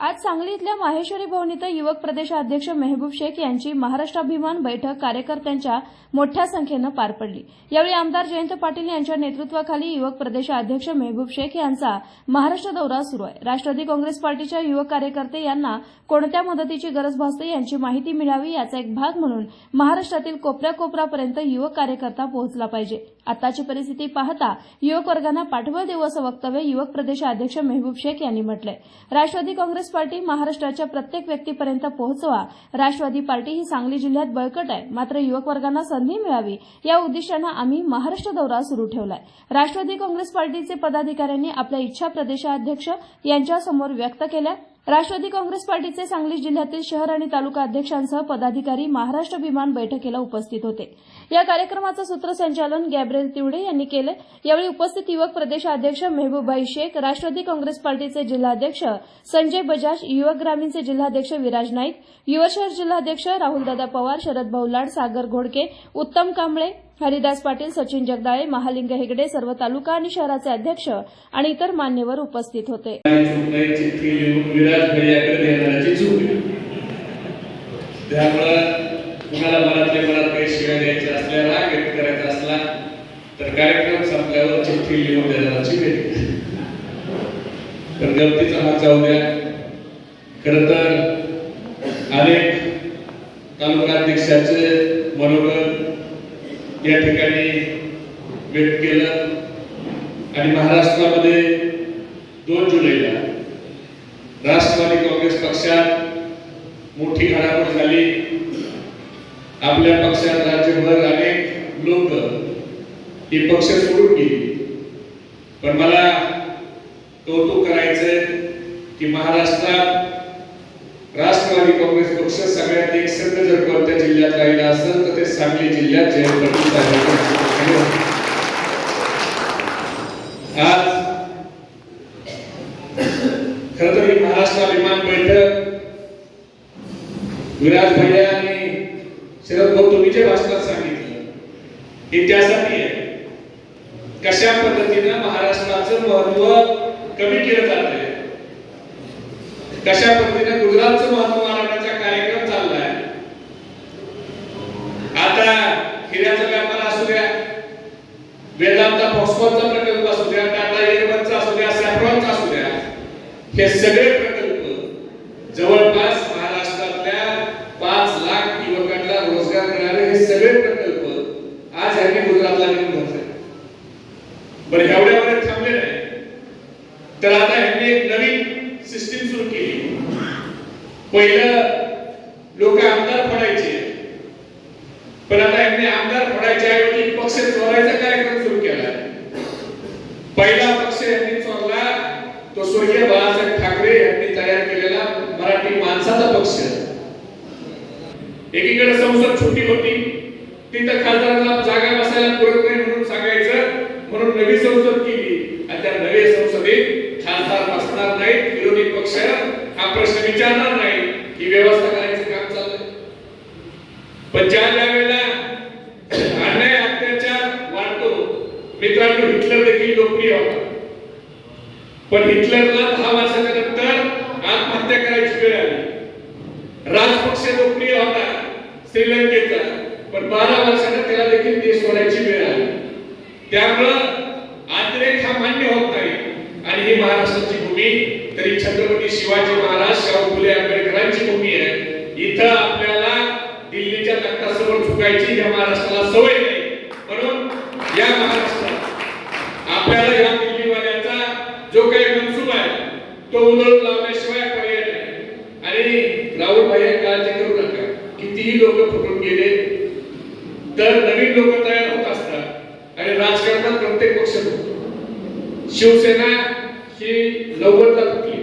आज सांगली इथल्या माहेश्वरी भवन इथं युवक प्रदेशाध्यक्ष मेहबूब शेख यांची महाराष्ट्राभिमान बैठक कार्यकर्त्यांच्या मोठ्या संख्येनं पार पडली. यावेळी आमदार जयंत पाटील यांच्या नेतृत्वाखाली युवक प्रदेशाध्यक्ष मेहबूब शेख यांचा महाराष्ट्र दौरा सुरू आहे. राष्ट्रवादी काँग्रेस पार्टीच्या युवक कार्यकर्ते यांना कोणत्या मदतीची गरज भासते यांची माहिती मिळावी याचा एक भाग म्हणून महाराष्ट्रातील कोपऱ्या कोपऱ्यापर्यंत युवक कार्यकर्ता पोहोचला पाहिजे. आताची परिस्थिती पाहता युवक वर्गांना पाठबळ देऊ असं वक्तव्य युवक प्रदेशाध्यक्ष मेहबूब शेख यांनी म्हटलंय. राष्ट्रवादी काँग्रेस पार्टी महाराष्ट्राच्या प्रत्येक व्यक्तीपर्यंत पोहोचवा. राष्ट्रवादी पार्टी ही सांगली जिल्ह्यात बळकट आहे. मात्र युवक वर्गांना संधी मिळावी या उद्दिष्टानं आम्ही महाराष्ट्र दौरा सुरू ठेवलाय. राष्ट्रवादी काँग्रेस पार्टीचे पदाधिकाऱ्यांनी आपल्या इच्छा प्रदेशाध्यक्ष यांच्यासमोर व्यक्त केल्या राष्ट्रवादी काँग्रेस पार्टीचे सांगली जिल्ह्यातील शहर आणि तालुका अध्यक्षांसह पदाधिकारी महाराष्ट्र विमान बैठकीला उपस्थित होते. या कार्यक्रमाचं सूत्रसंचालन गॅब्रिएल तिवडे यांनी केलं. यावेळी उपस्थित युवक प्रदेशाध्यक्ष मेहबूबाई शेख राष्ट्रवादी काँग्रेस पार्टीचे जिल्हाध्यक्ष संजय बजाज युवक ग्रामीणचे जिल्हाध्यक्ष विराज नाईक युवा शहर जिल्हाध्यक्ष राहुलदादा पवार शरद भाऊ लाड सागर घोडके उत्तम कांबळे हरिदास पाटील सचिन जगदाळे महालिंग हेगडे सर्व तालुका आणि शहराचे अध्यक्ष आणि इतर मान्यवर उपस्थित होते. कुणाला मनात काही शिव्या द्यायच्या असल्या राग व्यक्त करायचा असला तर कार्यक्रम संपल्यावर चिठ्ठी लिहून देणाराची भेट तर गर्दीचा हात जाऊ द्या. खर तर अनेक तालुका अध्यक्षाचे मनोगत या ठिकाणी व्यक्त केलं. आणि महाराष्ट्रामध्ये दोन जुलैला राष्ट्रवादी काँग्रेस पक्षात मोठी घडामोड झाली. आपल्या पक्षात राज्यभर अनेक लोक ही पक्ष सोडून गेली. पण मला कौतुक करायचंय की महाराष्ट्रात राष्ट्रवादी काँग्रेस पक्ष सगळ्यात एक संघ जर कोणत्या जिल्ह्यात राहिला असेल तर ते सांगली जिल्ह्यात जयंत पाटील साहेब आज खर तर ही महाराष्ट्र अभिमान बैठक विराज भैया आणि शरद भाऊ तुम्ही जे भाषणात सांगितलं हे त्यासाठी आहे. कशा पद्धतीनं महाराष्ट्राचं महत्त्व कमी केलं जात आहे पद्धतीने गुजरातचं महत्त्व वाढवण्याचा कार्यक्रम चाललाय आता हिऱ्याचा व्यापार असू द्या वेदांता फॉस्फॉरचा प्रकल्प असू द्या टाटा एअरबनचा असू द्या सॅफ्रॉनचा असू द्या हे सगळे प्रकल्प जवळपास महाराष्ट्रातल्या पाच लाख युवकांना रोजगार देणारे हे सगळे प्रकल्प आज ह्यांनी गुजरातला नेऊन धरले. बरं एवढ्यावर थांबले नाही. तर आता ह्यांनी एक नवीन सिस्टीम सुरू केली. पहिलं लोक आमदार पडायचे पण आता यांनी आमदार फोडायच्या ऐवजी पक्ष चोरायचा कार्यक्रम सुरू केला पहिला पक्ष यांनी चोरला तो स्वर्गीय बाळासाहेब ठाकरे यांनी तयार केलेला मराठी माणसाचा पक्ष. एकीकडे संसद छोटी होती तिथं खासदारांना जागा बसायला पुरत नाही म्हणून सांगायचं म्हणून नवी संसद केली. आणि त्या नव्या संसदेत खासदार बसणार नाहीत विरोधी पक्ष हा प्रश्न विचारणार नाही ही व्यवस्था करायचं काम चाललंय. पण ज्या ज्या वेळेला अन्याय अत्याचार वाढतो मित्रांनो हिटलर देखील लोकप्रिय होता. पण हिटलरला दहा वर्षाच्या आत्महत्या करायची वेळ आली. राजपक्ष लोकप्रिय होता श्रीलंकेचा. पण बारा वर्षानं त्याला देखील देश सोडायची वेळ आली. त्यामुळं अतिरेक हा मान्य होत नाही. आणि ही महाराष्ट्राची भूमी तरी छत्रपती शिवाजी महाराज शाहू फुले आंबेडकरांची भूमी आहे. इथं आपल्याला दिल्लीच्या तख्तासमोर झुकायची या महाराष्ट्राला सवय नाही म्हणून या महाराष्ट्रात आपल्याला या दिल्लीवाल्याचा जो काही मनसूब आहे तो उधळून लावण्याशिवाय पर्याय नाही आणि राहुल भाई काळजी करू नका. कितीही लोक फुटून गेले तर नवीन लोक तयार होत असतात. आणि राजकारणात प्रत्येक पक्ष फुटतो शिवसेना ही नव्वदला फुटली.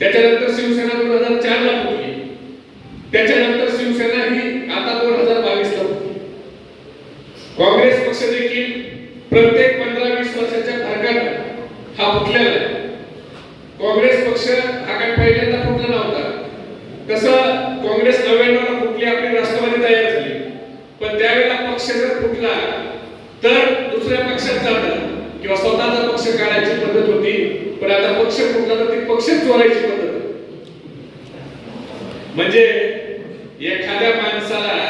त्याच्यानंतर शिवसेना दोन हजार चार ला फुटली. त्याच्यानंतर शिवसेना ही आता दोन हजार बावीस ला फुटली. काँग्रेस पक्ष देखील प्रत्येक पंधरा वीस वर्षाच्या फरकानं हा फुटलेला आहे काँग्रेस पक्ष हा काय पहिल्यांदा फुटला नव्हता कसं काँग्रेस नव्याण्णव फुटली आपली राष्ट्रवादी तयार सगळं पक्ष फुटला. तर दुसऱ्या पक्षात जाणं किंवा स्वतःचा पक्ष काढायची पद्धत होती पण आता पक्ष कुठला तर ती पक्षच चोरायची पद्धत. म्हणजे एखाद्या माणसाला